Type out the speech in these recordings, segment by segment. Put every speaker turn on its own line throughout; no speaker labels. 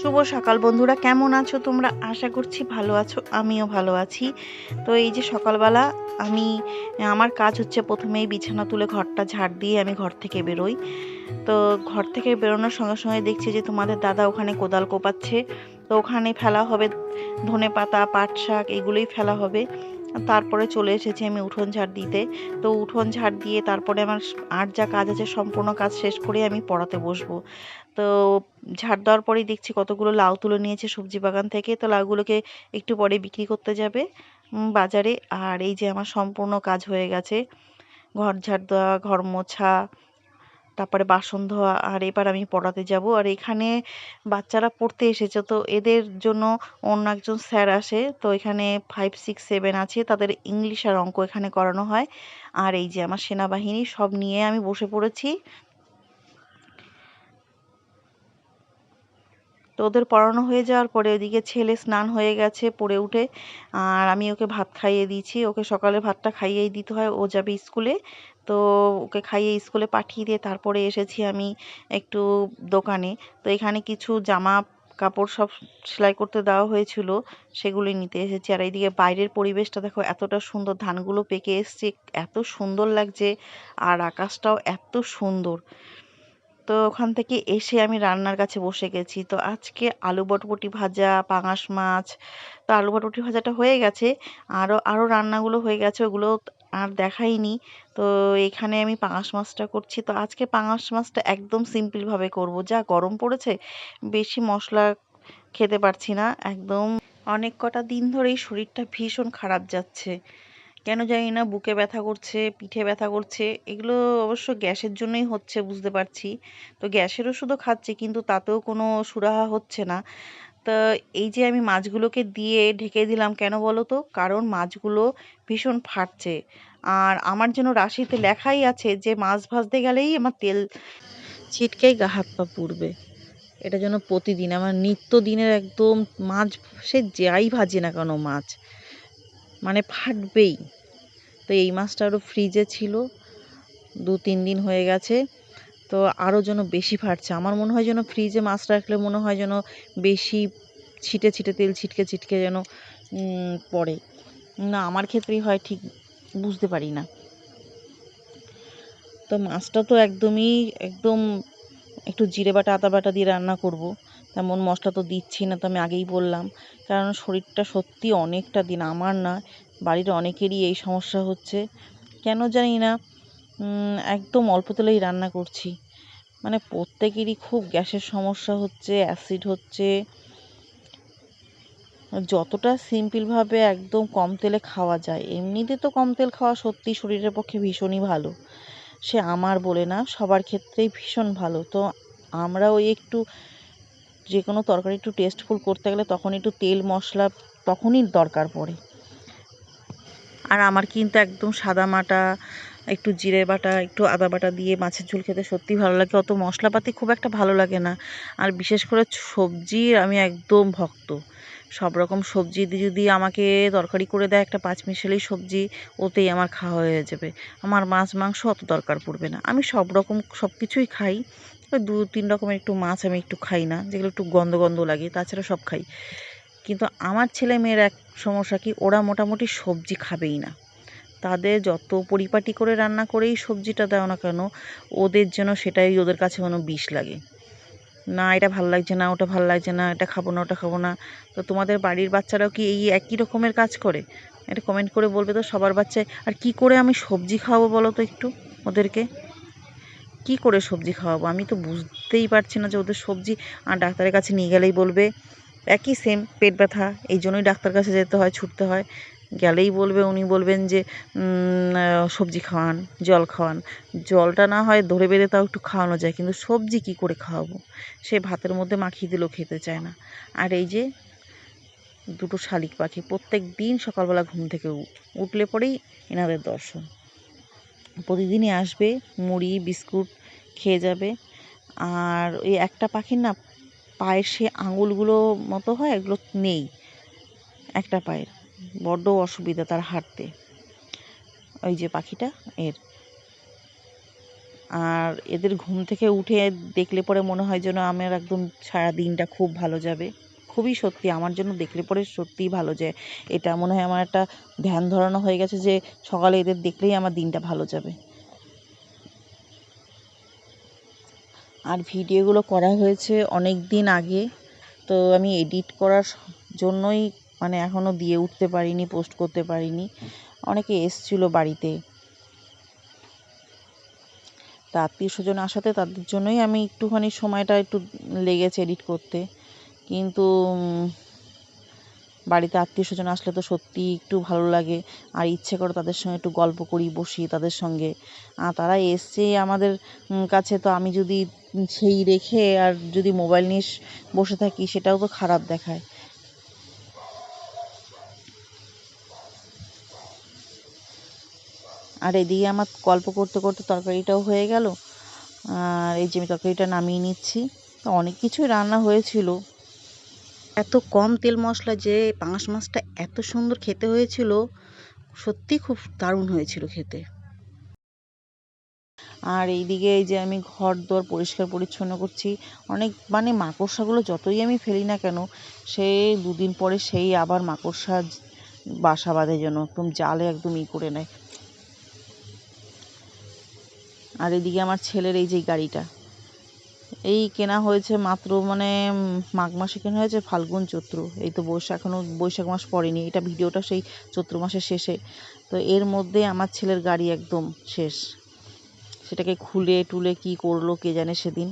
শুভ সকাল বন্ধুরা, কেমন আছো তোমরা? আশা করছি ভালো আছো, আমিও ভালো আছি। তো এই যে সকালবেলা আমি, আমার কাজ হচ্ছে প্রথমেই বিছানা তুলে ঘরটা ঝাড় দিয়ে আমি ঘর থেকে বেরোই। তো ঘর থেকে বেরোনোর সঙ্গে সঙ্গে দেখছি যে তোমাদের দাদা ওখানে কোদাল কোপাচ্ছে। তো ওখানে ফেলা হবে ধনে পাতা পাট শাক, এগুলোই ফেলা হবে। তারপরে চলে এসেছি আমি উঠোন ঝাড় দিতে। তো উঠোন ঝাড় দিয়ে তারপরে আমার আর যা কাজ আছে সম্পূর্ণ কাজ শেষ করে আমি পড়াতে বসবো। তো ঝাড় দেওয়ার পরেই দেখছি কতগুলো লাউ তুলে নিয়েছে সবজি বাগান থেকে। তো লাউগুলোকে একটু পরে বিক্রি করতে যাবে বাজারে। আর এই যে আমার সম্পূর্ণ কাজ হয়ে গেছে। ঘর ঝাড় দেওয়া, ঘর মোছা তারপরে বাসন ধোয়া, আর এবার আমি পড়াতে যাব। আর এখানে বাচ্চারা পড়তে এসেছে, তো এদের জন্য অন্য একজন স্যার আসে। তো এখানে ফাইভ সিক্স সেভেন আছে, তাদের ইংলিশ আর অঙ্ক এখানে করানো হয়। আর এই যে আমার সেনাবাহিনী সব নিয়ে আমি বসে পড়েছি। তো ওদের পড়ানো হয়ে যাওয়ার পরে ওদিকে ছেলে স্নান হয়ে গেছে পড়ে উঠে। আর আমি ওকে ভাত খাইয়ে দিয়েছি। ওকে সকালে ভাতটা খাইয়েই দিতে হয়। ও যাবে স্কুলে। তো ওকে খাইয়ে স্কুলে পাঠিয়ে দিয়ে তারপরে এসেছি আমি একটু দোকানে। তো এখানে কিছু জামা কাপড় সব সেলাই করতে দেওয়া হয়েছিল। সেগুলোই নিতে এসেছি। আর এইদিকে বাইরের পরিবেশটা দেখো, এতটা সুন্দর। ধানগুলো পেকে এসছে। এত সুন্দর লাগছে। আর আকাশটাও এত সুন্দর। তো ওখান থেকে এসে আমি রান্নার কাছে বসে গেছি। তো আজকে আলু বটবটি ভাজা, পাঙাশ মাছ, তো আলু বটবটি ভাজাটা হয়ে গেছে। আরও আরও রান্নাগুলো হয়ে গেছে, ওগুলো আর দেখাইনি। তো এখানে আমি পাঙাশ মাছটা করছি। তো আজকে পাঙাশ মাছটা একদম সিম্পলভাবে করব। যা গরম পড়েছে, বেশি মশলা খেতে পারছি না। একদম অনেক কটা দিন ধরেই শরীরটা ভীষণ খারাপ যাচ্ছে। কেন জানি না বুকে ব্যথা করছে, পিঠে ব্যথা করছে, এগুলো অবশ্য গ্যাসের জন্যই হচ্ছে বুঝতে পারছি। তো গ্যাসের ওষুধও খাচ্ছি কিন্তু তাতেও কোনো সুরাহা হচ্ছে না। তা এই যে আমি মাছগুলোকে দিয়ে ঢেকে দিলাম কেন বলো তো? কারণ মাছগুলো ভীষণ ফাটছে। আর আমার যেন রাশিতে লেখাই আছে যে মাছ ভাজতে গেলেই আমার তেল ছিটকেই গা হাত পা পুড়বে। এটা যেন প্রতিদিন, আমার নিত্য দিনের একদম মাছ সে যাই ভাজি না কেন মাছ। মানে ফাটবেই। তো এই মাছটা আরও ফ্রিজে ছিল, দু তিন দিন হয়ে গেছে। তো আরও যেন বেশি ফাটছে। আমার মনে হয় যেন ফ্রিজে মাছ রাখলে মনে হয় যেন বেশি ছিটে ছিটে তেল ছিটকে ছিটকে যেন পড়ে। না, আমার ক্ষেত্রেই হয় ঠিক বুঝতে পারি না। তো মাছটা তো একদমই, একদম একটু জিরে বাটা, আদা বাটা দিয়ে রান্না করব। তেমন মশলা তো দিচ্ছি না তো আমি আগেই বললাম। কারণ শরীরটা সত্যি অনেকটা দিন, আমার না, বাড়ির অনেকেরই এই সমস্যা হচ্ছে। কেন জানি না একদম অল্প তেলেই রান্না করছি। মানে প্রত্যেকেরই খুব গ্যাসের সমস্যা হচ্ছে, অ্যাসিড হচ্ছে। যতটা সিম্পলভাবে একদম কম তেলে খাওয়া যায়, এমনিতে তো কম তেল খাওয়া সত্যি শরীরের পক্ষে ভীষণই ভালো। সে আমার বলে না, সবার ক্ষেত্রেই ভীষণ ভালো। তো আমরা ওই একটু যে কোনো তরকারি একটু টেস্টফুল করতে গেলে তখন একটু তেল, মশলা তখনই দরকার পড়ে। আর আমার কিন্তু একদম সাদা মাটা, একটু জিরে বাটা, একটু আদা বাটা দিয়ে মাছের ঝোল খেতে সত্যি ভালো লাগে। অত মশলাপাতি খুব একটা ভালো লাগে না। আর বিশেষ করে সবজির আমি একদম ভক্ত। সব রকম সবজি যদি আমাকে তরকারি করে দেয় একটা পাঁচমিশালি সবজি, ওতেই আমার খাওয়া হয়ে যাবে। আমার মাছ, মাংস অত দরকার পড়বে না। আমি সব রকম সব কিছুই খাই। দু, তিন রকমের একটু মাছ আমি একটু খাই না, যেগুলো একটু গন্ধ গন্ধ লাগে, তাছাড়া সব খাই। কিন্তু আমার ছেলে মেয়ের এক সমস্যা কি, ওরা মোটামুটি সবজি খাবেই না। তাদের যত পরিপাটি করে রান্না করেই সবজিটা দাও না কেন, ওদের যেন সেটাই ওদের কাছে কোনো বিষ লাগে। না, এটা ভালো লাগছে না, ওটা ভালো লাগছে না, এটা খাব না, ওটা খাব না। তো তোমাদের বাড়ির বাচ্চারাও কি এই একই রকমের কাজ করে? এটা কমেন্ট করে বলবে তো সবার বাচ্চায়, আর কি করে আমি সবজি খাওয়াবো বলো তো একটু ওদেরকে? কি করে সবজি খাওয়াবো? আমি তো বুঝতেই পারছি না যে ওদের সবজি আর ডাক্তারের কাছে নিয়ে গেলেই বলবে। একই সেম পেট ব্যথা, এই জন্যই ডাক্তার কাছে যেতে হয়, ছুটতে হয়। গেলেই বলবে, উনি বলবেন যে সবজি খাওয়ান, জল খাওয়ান। জলটা না হয় ধরে বেঁধে তাও একটু খাওয়ানো যায়, কিন্তু সবজি কি করে খাওয়াবো? সে ভাতের মধ্যে মাখিয়ে দিলেও খেতে চায় না। আর এই যে, দুটো শালিক পাখি, প্রত্যেক দিন সকালবেলা ঘুম থেকে উঠলে পরেই এনাদের দর্শন। প্রতিদিনই আসবে, মুড়ি, বিস্কুট খেয়ে যাবে। আর ওই একটা পাখির না পায়ের সে আঙুলগুলো মতো হয়, এগুলো নেই একটা পায়ের। বড্ড অসুবিধা তার হাঁটতে। ওই যে পাখিটা, এর। আর এদের ঘুম থেকে উঠে দেখলে পরে মনে হয় যেন আমার একদম সারা দিনটা খুব ভালো যাবে। খুবই সত্যি, আমার জন্য দেখলে পরে সত্যিই ভালো যায় এটা মনে হয় আমার একটা ধ্যান ধরানো হয়ে গেছে যে সকালে এদের দেখলেই আমার দিনটা ভালো যাবে। আর ভিডিওগুলো করা হয়েছে অনেক দিন আগে, তো আমি এডিট করার জন্যই মানে এখনও দিয়ে উঠতে পারিনি, পোস্ট করতে পারিনি। অনেকে এসছিল বাড়িতে। তা আত্মীয় স্বজন আসাতে তাদের জন্যই আমি একটুখানি সময়টা একটু লেগেছে এডিট করতে। কিন্তু বাড়িতে আত্মীয় স্বজন আসলে তো সত্যিই একটু ভালো লাগে। আর ইচ্ছে করে তাদের সঙ্গে একটু গল্প করি, বসি তাদের সঙ্গে। আর তারা এসছে আমাদের কাছে তো আমি যদি সেই রেখে আর যদি মোবাইল নিয়ে বসে থাকি সেটাও তো খারাপ দেখায়। আর এদিকে আমার গল্প করতে করতে তরকারিটাও হয়ে গেল। আর এই যে আমি তরকারিটা নামিয়ে নিচ্ছি। তো অনেক কিছুই রান্না হয়েছিল। এত কম তেল মশলা যে পাঙাশ মাছটা এত সুন্দর খেতে হয়েছিল, সত্যি খুব দারুণ হয়েছিল খেতে। আর এইদিকে এই যে আমি ঘর দর পরিষ্কার পরিচ্ছন্ন করছি, অনেক মানে মাকড়সাগুলো যতই আমি ফেলি না কেন, সে দুদিন পরে সেই আবার মাকড়সা বাসা বাঁধে যেন, একদম জালে একদম ই করে নেয়। আর এদিকে আমার ছেলের এই যে গাড়িটা। এই কেনা হয়েছে মাত্র মানে মাঘ মাসে কেনা হয়েছে ফাল্গুন চৈত্র। এই তো বৈশাখ এখনও বৈশাখ মাস পড়েনি, এটা ভিডিওটা সেই চৈত্র মাসের শেষে। তো এর মধ্যে আমার ছেলের গাড়ি একদম শেষ। সেটাকে খুলে টুলে কি করল কে জানে সেদিন।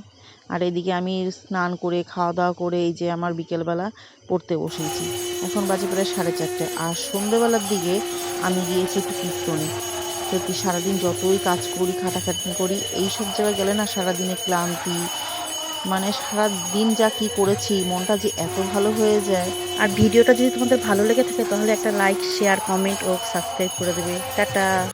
আর এদিকে আমি স্নান করে খাওয়া দাওয়া করে এই যে আমার বিকেলবেলা পড়তে বসেছি। এখন বাজে প্রায় সাড়ে চারটে। আর সন্ধেবেলার দিকে আমি গিয়েছি একটু কীর্তনে। সত্যি সারাদিন যতই কাজ করি, খাটাখাটনি করি এই সব জায়গায় গেলে না সারাদিনে ক্লান্তি মানে সারা দিন যা কি করেছি, মনটা যে এত ভালো হয়ে যায়। আর ভিডিওটা যদি তোমাদের ভালো লেগে থাকে, তাহলে একটা লাইক শেয়ার কমেন্ট ও সাবস্ক্রাইব করে দেবে। টাটা।